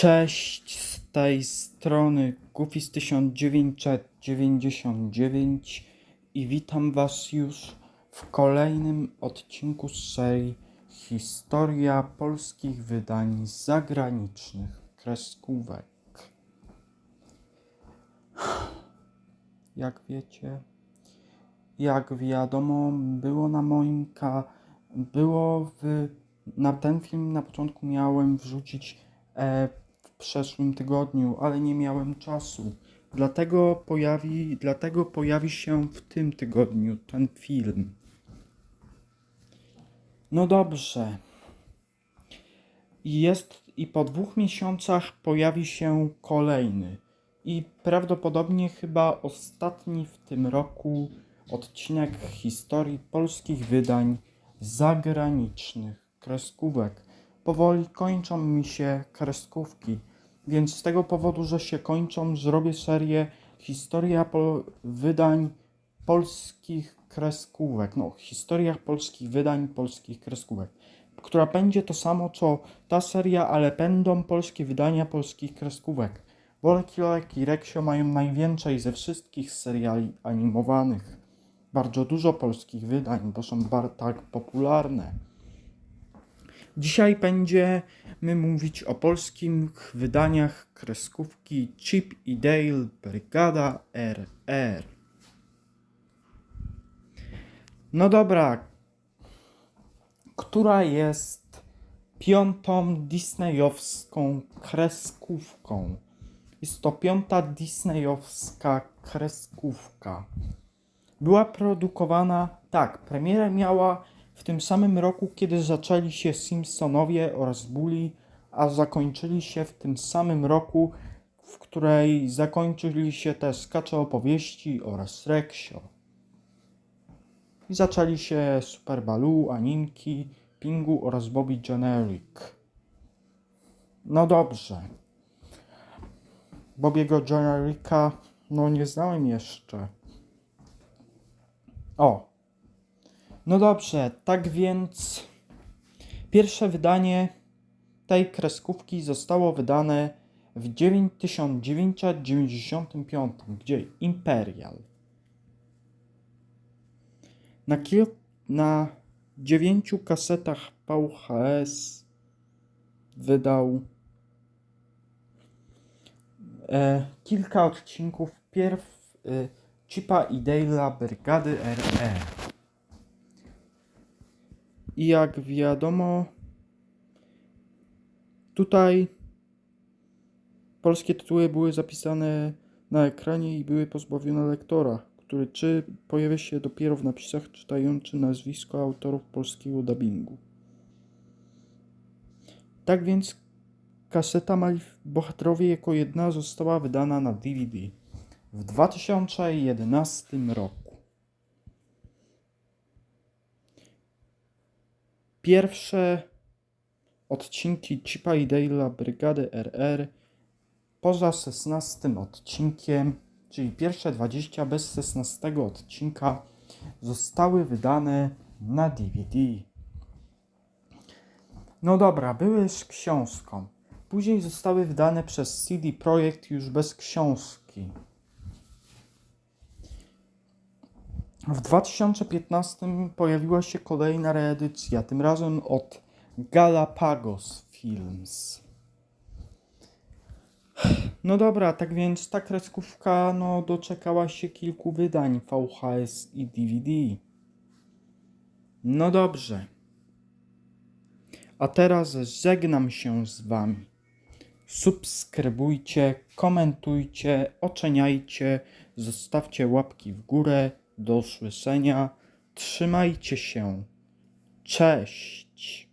Cześć z tej strony Gufis 1999 i witam Was już w kolejnym odcinku z serii Historia polskich wydań zagranicznych kreskówek. Jak wiecie, jak wiadomo, było na moim ka- było w na ten film na początku miałem wrzucić e, przeszłym tygodniu, ale nie miałem czasu. Dlatego pojawi, dlatego pojawi się w tym tygodniu ten film. No dobrze. Jest i po dwóch miesiącach pojawi się kolejny. I prawdopodobnie chyba ostatni w tym roku odcinek historii polskich wydań zagranicznych kreskówek. Powoli kończą mi się kreskówki, więc z tego powodu, że się kończą, zrobię serię Historia wydań polskich kreskówek. No, historia polskich wydań polskich kreskówek, która będzie to samo co ta seria, ale będą polskie wydania polskich kreskówek. Wolki, Leki, Reksio mają najwięcej ze wszystkich seriali animowanych. Bardzo dużo polskich wydań, bo są tak popularne. Dzisiaj będziemy mówić o polskich wydaniach kreskówki Chip i Dale Brygada RR. No dobra, która jest piątą disneyowską kreskówką? Jest to piąta disneyowska kreskówka. Była produkowana, tak, premierę miała w tym samym roku, kiedy zaczęli się Simpsonowie oraz Bully, a zakończyli się w tym samym roku, w której zakończyli się te skacze opowieści oraz Reksio. I zaczęli się Super Baloo, Animki, Pingu oraz Bobby Generic. No dobrze. Bobiego Generica, no nie znałem jeszcze. O. No dobrze, tak więc pierwsze wydanie tej kreskówki zostało wydane w 9 1995, gdzie Imperial. Na, kil- na dziewięciu kasetach VHS wydał e, kilka odcinków pierw e, Chipa i Dale'a Brygady RE. I jak wiadomo, tutaj polskie tytuły były zapisane na ekranie i były pozbawione lektora, który czy pojawia się dopiero w napisach czytający nazwisko autorów polskiego dubbingu. Tak więc kaseta Mali Bohaterowie jako jedna została wydana na DVD w 2011 roku. Pierwsze odcinki Chipa i Dale'a Brygady RR poza 16 odcinkiem, czyli pierwsze 20 bez 16 odcinka zostały wydane na DVD. No dobra, były z książką. Później zostały wydane przez CD Projekt już bez książki. W 2015 pojawiła się kolejna reedycja, tym razem od Galapagos Films. No dobra, tak więc ta kreskówka no, doczekała się kilku wydań VHS i DVD. No dobrze. A teraz żegnam się z Wami. Subskrybujcie, komentujcie, oceniajcie, zostawcie łapki w górę. Do usłyszenia. Trzymajcie się. Cześć.